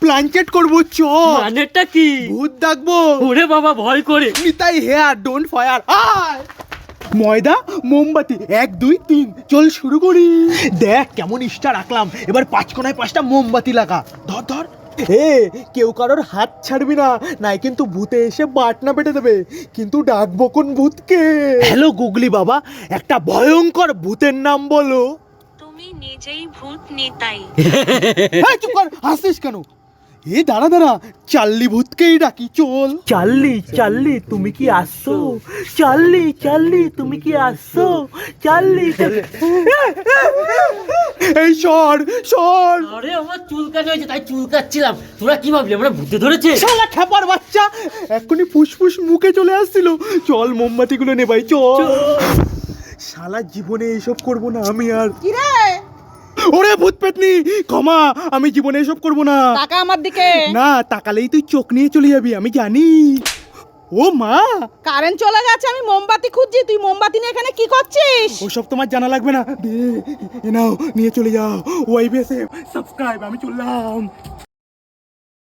Planchette করব চ মানেরটা কি? ভূত ডাকবো। ওরে বাবা ভয় করে। নিতাই হেয়ার ডোন্ট ফায়ার আয়। ময়দা মোমবাতি এক দুই তিন। চল শুরু করি। দেখ কেমন ইস্টা রাখলাম। এবার পাঁচ কোনায় পাঁচটা মোমবাতি লাগা। ধর ধর। এ কেউ কারোর হাত ছাড়বি না। নাই কিন্তু ভূতে এসে বাটনা পেটে দেবে। কিন্তু ডাকবো কোন ভূতকে? হ্যালো গুগলি বাবা একটা ভয়ঙ্কর ভূতের নাম বলো। নিজেই ভূত নিতাই। এই চুপ কর হাসিস কেন? এ দাঁড়া দাঁড়া চাল্লি ভূতকেই ডাকি চল। চাল্লি চাল্লি তুমি কি আসছো? চাল্লি চাল্লি তুমি কি আসছো? চাল্লি এই সর সর। আরে আমার চুলকানি হয়েছে তাই চুলকাচ্ছিলাম তোরা কি ভাবলি আমরা ভূতে ধরেছে? শালা খেপার বাচ্চা এক্ষুনি ফুসফুস মুখে চলে আসছিল। চল মোমবাতিগুলো নে ভাই চল। শালা জীবনে এসব করব না আমি আর। ওরে ভূত পেতনি ক্ষমা আমি জীবনে এসব করব না। টাকা আমার দিকে। না তাকালেই তুই চোখ নিয়ে চলে যাবি আমি জানি। ও মা! কারেন্ট চলে গেছে আমি মোমবাতি খুঁজছি তুই মোমবাতি নিয়ে এখানে কি করছিস? ওসব তোমার জানা লাগবে না। দে নাও নিয়ে চলে যাও। ওয়াইবিএসএফ সাবস্ক্রাইব আমি চললাম।